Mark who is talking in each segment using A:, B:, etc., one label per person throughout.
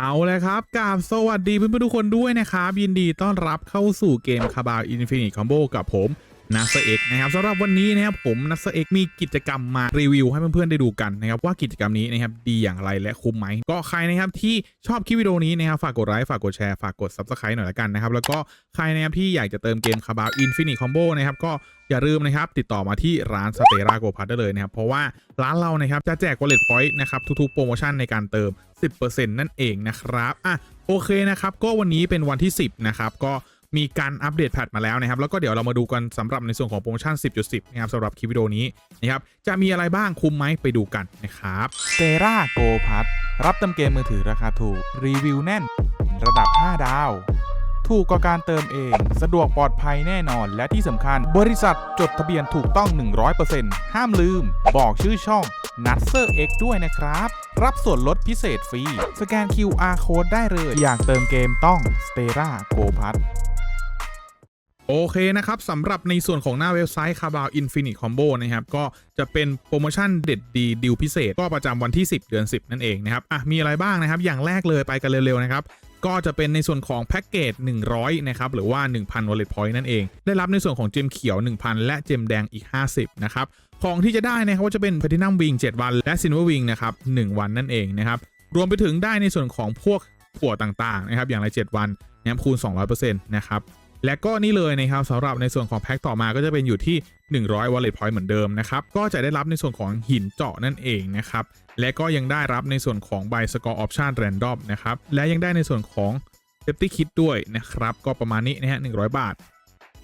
A: เอาเลยครับกาบสวัสดีเพื่อนๆทุกคนด้วยนะครับ ยินดีต้อนรับเข้าสู่เกมคาบาอินฟินิตคอมโบกับผม นัสเอ็กนะครับสำหรับวันนี้นะครับผมนัสเอ็กมีกิจกรรมมารีวิวให้เพื่อนๆได้ดูกันนะครับว่ากิจกรรมนี้นะครับดีอย่างไรและคุ้มไหมก็ใครนะครับที่ชอบคลิปวิดีโอนี้นะครับฝากกดไลค์ฝากกดแชร์ฝากกด subscribe หน่อยละกันนะครับแล้วก็ใครนะครับที่อยากจะเติมเกมคาบาอินฟินิตคอมโบนะครับก็อย่าลืมนะครับติดต่อมาที่ร้านสเตราโกพัทได้เลยนะครับเพราะว่าร้านเรานะครับจะแจก wallet point นะครับทุกๆโปรโมชั่นในการเติม 10%นั่นเองนะครับอะโอเคนะครับก็วันนี้เป็นวันที่ 10นะครับก็ มีการอัปเดตแพทมาแล้วนะครับแล้วก็เดี๋ยวเรามาดูกันสำหรับในส่วนของโปรโมชั่น 10.10 นะครับสำหรับคลิปวิดีโอนี้นะครับจะมีอะไรบ้างคุ้มไหมไปดูกันนะครับ
B: เ e ราโกพัทรับเติมเกมมือถือราคาถูก รีวิวแน่น ระดับ 5 ดาว ถูกกว่าการเติมเอง สะดวกปลอดภัยแน่นอน และที่สำคัญ บริษัทจดทะเบียนถูกต้อง 100%ห้ามลืม บอกชื่อช่อง n u t s e r X ด้วยนะครับ รับส่วนลดพิเศษฟรี สแกน QR Code ได้เลย อยากเติมเกมต้อง s t e r a Go p a t
A: โอเคนะครับสำหรับในส่วนของหน้าเว็บไซต์ c a b a l Infinite Combo นะครับ ก็จะเป็นโปรโมชั่นเด็ดดีดิวพิเศษ ก็ประจำวันที่ 10 เดือน 10 นั่นเองนะครับ อะ มีอะไรบ้างนะครับ อย่างแรกเลยไปกันเร็ว ๆ นะครับ ก็จะเป็นในส่วนของแพ็กเกจ 100 นะครับ หรือว่า 1,000 Wallet Point นั่นเอง ได้รับในส่วนของเจมเขียว 1,000 และเจมแดงอีก 50 นะครับ ของที่จะได้นะครับก็จะเป็น Platinum Wing 7 วัน และ Silver Wing นะครับ 1 วันนั่นเองนะครับ รวมไปถึงได้ในส่วนของพวกผัวต่างๆ นะครับ อย่างละ 7 วันนะครับคูณ 200%นะครับ และก็นี่เลยนะครับสำหรับในส่วนของแพ็คต่อมาก็จะเป็นอยู่ที่ 100 wallet point เหมือนเดิมนะครับ ก็จะได้รับในส่วนของหินเจาะนั่นเองนะครับ และก็ยังได้รับในส่วนของใบสกอร์ออปชันแรนดอมนะครับ และยังได้ในส่วนของเซฟตี้คิดด้วยนะครับ ก็ประมาณนี้นะฮะ100 บาท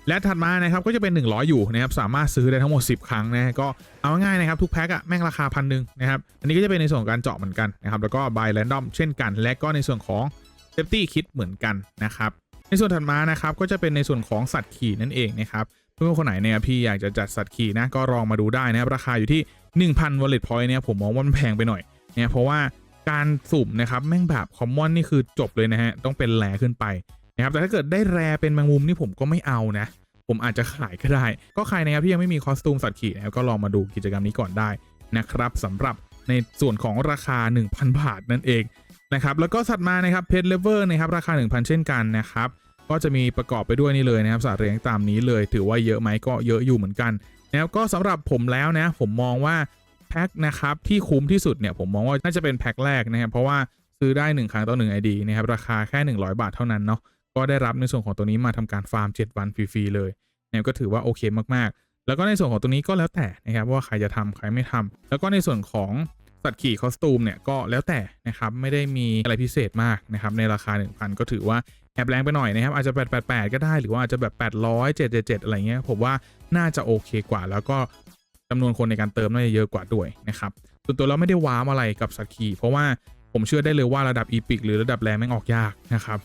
A: และถัดมานะครับก็จะเป็น 100 อยู่นะครับ สามารถซื้อได้ทั้งหมด 10 ครั้งนะฮะก็เอาง่ายนะครับทุกแพ็คอะแม่งราคาพันหนึ่งนะครับ อันนี้ก็จะเป็นในส่วนของการเจาะเหมือนกันนะครับ แล้วก็ใบแรนดอมเช่นกัน และก็ในส่วนของเซฟตี้คิดเหมือนกันนะครับ ในส่วนถัดมานะครับก็จะเป็นในส่วนของสัตว์ขี่นั่นเองนะครับเพื่อนๆคนไหนเนี่ยพี่อยากจะจัดสัตว์ขี่นะก็ลองมาดูได้นะครับราคาอยู่ที่ 1,000 wallet point เนี่ยผมมองว่ามันแพงไปหน่อยเนี่ยเพราะว่าการสุ่มนะครับแม่งแบบคอมมอนนี่คือจบเลยนะฮะต้องเป็นแรขึ้นไปนะครับแต่ถ้าเกิดได้แรเป็นแมงมุมนี่ผมก็ไม่เอานะ ผมอาจจะขายก็ได้ ก็ใครนะครับที่ยังไม่มีคอสตูมสัตว์ขี่นะครับก็ลองมาดูกิจกรรมนี้ก่อนได้นะครับสำหรับในส่วนของราคา 1,000 บาทนั่นเอง นะครับแล้วก็สัตว์มานะครับเพจเลเวอร์นะครับราคา 1,000 เช่นกันนะครับก็จะมีประกอบไปด้วยนี่เลยนะครับสัตว์เลี้ยงตามนี้เลยถือว่าเยอะไหมก็เยอะอยู่เหมือนกันนะครับก็สำหรับผมแล้วนะผมมองว่าแพ็คนะครับที่คุ้มที่สุดเนี่ยผมมองว่าน่าจะเป็นแพ็คแรกนะครับเพราะว่าซื้อได้ 1 ครั้งต่อ1 ID นะครับราคาแค่ 100 บาทเท่านั้นเนาะก็ได้รับในส่วนของตัวนี้มาทำการฟาร์ม 7 วันฟรีๆเลยนะก็ถือว่าโอเคมากๆ แล้วก็ในส่วนของตัวนี้ก็แล้วแต่นะครับว่าใครจะทำใครไม่ทำแล้วก็ในส่วนของ สัตว์ขี่คอสตูมเนี่ยก็แล้วแต่นะครับไม่ได้มีอะไรพิเศษมากนะครับในราคา 1,000 ก็ถือว่าแอบแรงไปหน่อยนะครับอาจจะ 888 ก็ได้หรือว่าอาจจะแบบ 800 777 อะไรเงี้ยผมว่าน่าจะโอเคกว่า แล้วก็จำนวนคนในการเติมน่าจะเยอะกว่าด้วยนะครับส่วนตัวเราไม่ได้ว้าวอะไรกับสัตว์ขี่เพราะว่าผมเชื่อได้เลยว่าระดับอีพิกหรือระดับแรงแม่งออกยากนะครับ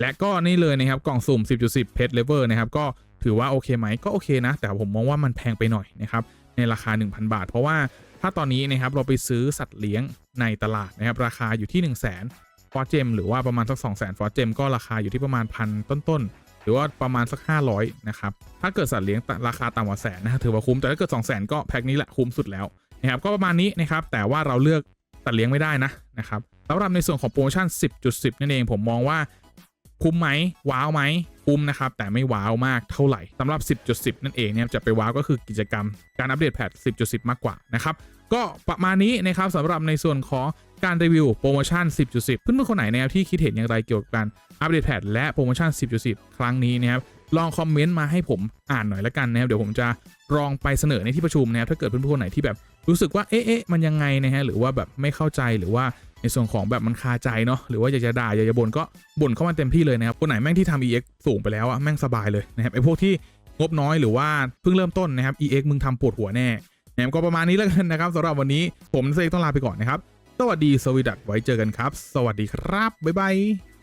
A: และก็นี่เลยนะครับกล่องสุ่ม 10.10เพชรเลเวอร์นะครับก็ถือว่าโอเคไหมก็โอเคนะ แต่ผมมองว่ามันแพงไปหน่อยนะครับในราคา 1,000 บาท เพราะว่า ถ้าตอนนี้นะครับเราไปซื้อสัตว์เลี้ยงในตลาดนะครับราคาอยู่ที่ 1 0 0 0 0แสนฟอร์เจมหรือว่าประมาณสัก2 0 0 0 0 0ฟอร์เจมก็ราคาอยู่ที่ประมาณพันต้นๆ หรือว่าประมาณสัก 500นะครับถ้าเกิดสัตว์เลี้ยงราคาต่ำกว่าแสนนะถือว่าคุ้มแต่ถ้าเกิด 2 0 0 0 0 0ก็แพ็คนี้แหละคุ้มสุดแล้วนะครับก็ประมาณนี้นะครับแต่ว่าเราเลือกสัตว์เลี้ยงไม่ได้นะนะครับสำหรับในส่วนของโปรโมชั่น 10.10 นั่นเองผมมองว่า คุ้มไหมว้าวไหมคุ้มนะครับ แต่ไม่ว้าวมากเท่าไหร่สำหรับ 10.10 นั่นเองเนี่ยจะไปว้าวก็คือกิจกรรม การอัปเดตแพท10.10 มากกว่านะครับก็ประมาณนี้นะครับสำหรับในส่วนของการรีวิวโปรโมชั่น 10.10 เพื่อนๆคนไหนนะครับที่คิดเห็นอย่างไรเกี่ยวกับการอัปเดตแพทและโปรโมชั่น 10.10 ครั้งนี้นะครับลองคอมเมนต์มาให้ผมอ่านหน่อยละกันนะครับเดี๋ยวผมจะลองไปเสนอในที่ประชุมนะครับถ้าเกิดเพื่อนๆคนไหนที่แบบรู้สึกว่าเอ๊ะเอ๊ะมันยังไงนะฮะหรือว่าแบบไม่เข้าใจหรือว่า ในส่วนของแบบมันคาใจเนาะหรือว่าอยากจะด่าอยากจะบ่นก็บ่นเข้ามาเต็มที่เลยนะครับคนไหนแม่งที่ทำ EX สูงไปแล้วอะแม่งสบายเลยนะครับไอ้พวกที่งบน้อยหรือว่าเพิ่งเริ่มต้นนะครับ EX มึงทำปวดหัวแน่นะครับก็ประมาณนี้แล้วกันนะครับสำหรับวันนี้ผมเซกต้องลาไปก่อนนะครับสวัสดีสวีดัตไว้เจอกันครับ สวัสดีครับบ๊ายบาย